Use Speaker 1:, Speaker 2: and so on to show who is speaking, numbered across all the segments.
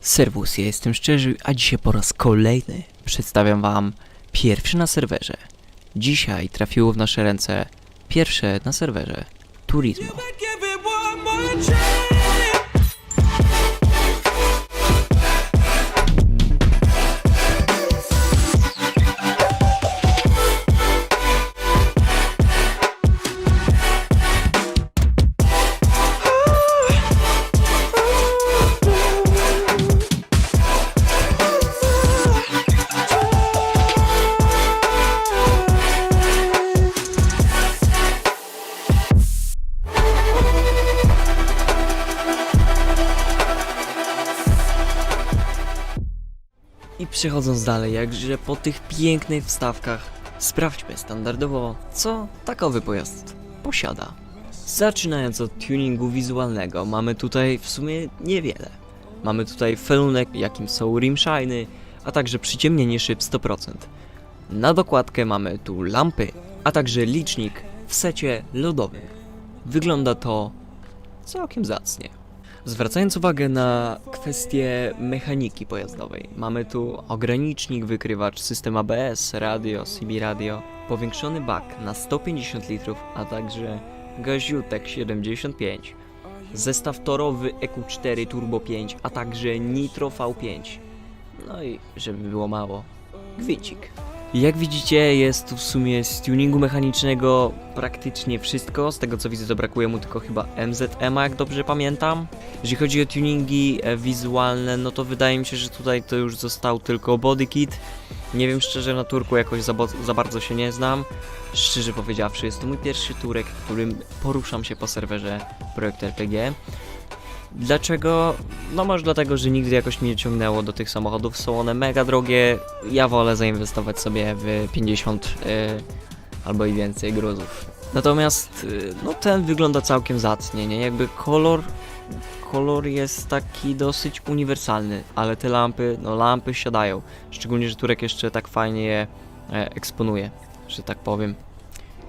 Speaker 1: Serwus, ja jestem szczerzy, a dzisiaj po raz kolejny przedstawiam wam pierwszy na serwerze. Dzisiaj trafiło w nasze ręce pierwsze na serwerze Turismo. Przechodząc dalej, jakże po tych pięknych wstawkach, sprawdźmy standardowo, co takowy pojazd posiada. Zaczynając od tuningu wizualnego, mamy tutaj w sumie niewiele. Mamy tutaj felunek, jakim są rimshiny, a także przyciemnienie szyb 100%. Na dokładkę mamy tu lampy, a także licznik w secie lodowym. Wygląda to całkiem zacnie. Zwracając uwagę na kwestię mechaniki pojazdowej, mamy tu ogranicznik, wykrywacz, system ABS, radio, CB radio, powiększony bak na 150 litrów, a także gaziutek 75, zestaw torowy EQ4 Turbo 5, a także Nitro V5. No i żeby było mało, gwicik. Jak widzicie, jest tu w sumie z tuningu mechanicznego praktycznie wszystko. Z tego co widzę, to brakuje mu tylko chyba MZM, jak dobrze pamiętam. Jeżeli chodzi o tuningi e, wizualne, no to wydaje mi się, że tutaj to już został tylko body kit. Nie wiem szczerze, na turku jakoś za, za bardzo się nie znam. Szczerze powiedziawszy, jest to mój pierwszy turek, którym poruszam się po serwerze Projekt RPG. Dlaczego? No może dlatego, że nigdy jakoś mnie nie ciągnęło do tych samochodów. Są one mega drogie. Ja wolę zainwestować sobie w 50 y, albo i więcej gruzów. Natomiast y, no ten wygląda całkiem zacnie, nie? Jakby kolor kolor jest taki dosyć uniwersalny, ale te lampy, no lampy siadają. Szczególnie, że Turek jeszcze tak fajnie je e, eksponuje, że tak powiem.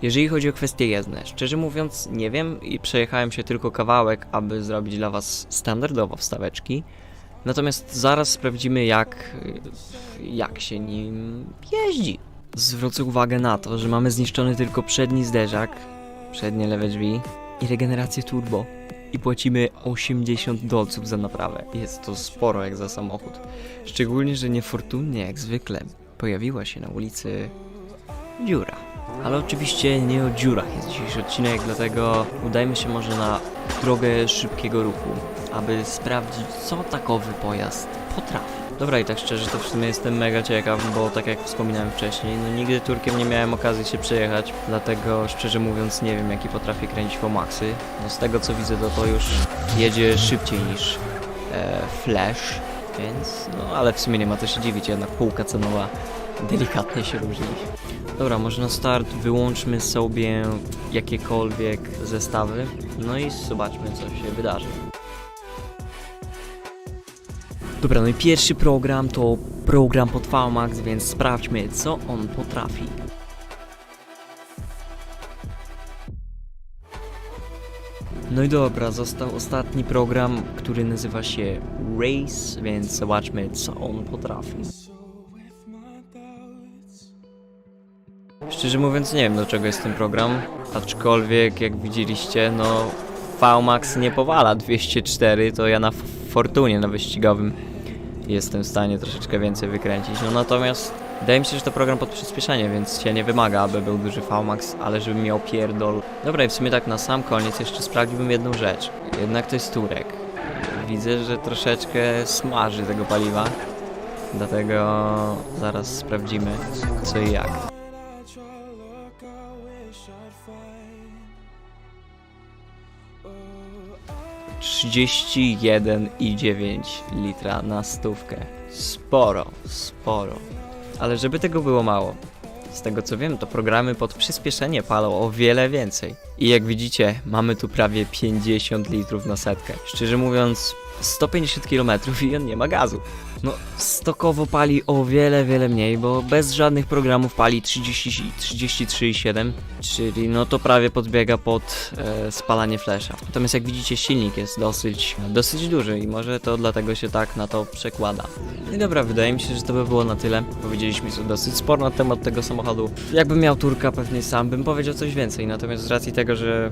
Speaker 1: Jeżeli chodzi o kwestie jezdne, szczerze mówiąc nie wiem i przejechałem się tylko kawałek, aby zrobić dla Was standardowo wstaweczki. Natomiast zaraz sprawdzimy jak, jak się nim jeździ. Zwrócę uwagę na to, że mamy zniszczony tylko przedni zderzak, przednie lewe drzwi i regenerację turbo. I płacimy 80 dolców za naprawę. Jest to sporo jak za samochód. Szczególnie, że niefortunnie jak zwykle pojawiła się na ulicy dziura. Ale oczywiście nie o dziurach jest dzisiejszy odcinek, dlatego udajmy się może na drogę szybkiego ruchu, aby sprawdzić, co takowy pojazd potrafi. Dobra i tak szczerze to w sumie jestem mega ciekaw, bo tak jak wspominałem wcześniej, no nigdy Turkiem nie miałem okazji się przejechać, dlatego szczerze mówiąc nie wiem jaki potrafi kręcić Fomaxy. No z tego co widzę to to już jedzie szybciej niż e, Flash, więc no ale w sumie nie ma co się dziwić, jednak półka cenowa delikatnie się różni. Dobra, może na start wyłączmy sobie jakiekolwiek zestawy, no i zobaczmy co się wydarzy. Dobra, no i pierwszy program to program pod VMAX, więc sprawdźmy co on potrafi. No i dobra, został ostatni program, który nazywa się Race, więc zobaczmy co on potrafi. Szczerze mówiąc nie wiem do czego jest ten program, aczkolwiek jak widzieliście, no VMAX nie powala 204, to ja na Fortunie na wyścigowym jestem w stanie troszeczkę więcej wykręcić. No natomiast wydaje mi się, że to program pod przyspieszenie, więc się nie wymaga, aby był duży VMAX, ale żeby miał pierdol. Dobra i w sumie tak na sam koniec jeszcze sprawdziłbym jedną rzecz. Jednak to jest Turek. Widzę, że troszeczkę smaży tego paliwa. Dlatego zaraz sprawdzimy co i jak. 31,9 litra na stówkę. Sporo, sporo. Ale żeby tego było mało, z tego co wiem, to programy pod przyspieszenie palą o wiele więcej. I jak widzicie, mamy tu prawie 50 litrów na setkę. Szczerze mówiąc, 150 km i on nie ma gazu. No, stokowo pali o wiele, wiele mniej, bo bez żadnych programów pali 30 33,7, czyli no to prawie podbiega pod e, spalanie flesza. Natomiast jak widzicie silnik jest dosyć, dosyć duży i może to dlatego się tak na to przekłada. No i dobra, wydaje mi się, że to by było na tyle. Powiedzieliśmy sobie dosyć sporo na temat tego samochodu. Jakbym miał turka pewnie sam bym powiedział coś więcej, natomiast z racji tego, że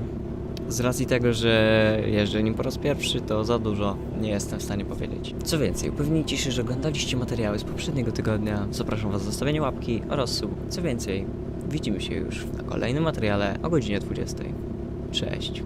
Speaker 1: z racji tego, że jeżdżę nim po raz pierwszy, to za dużo nie jestem w stanie powiedzieć. Co więcej, upewnijcie się, że oglądaliście materiały z poprzedniego tygodnia. Zapraszam Was do zostawienia łapki oraz subu. Co więcej, widzimy się już na kolejnym materiale o godzinie 20. Cześć.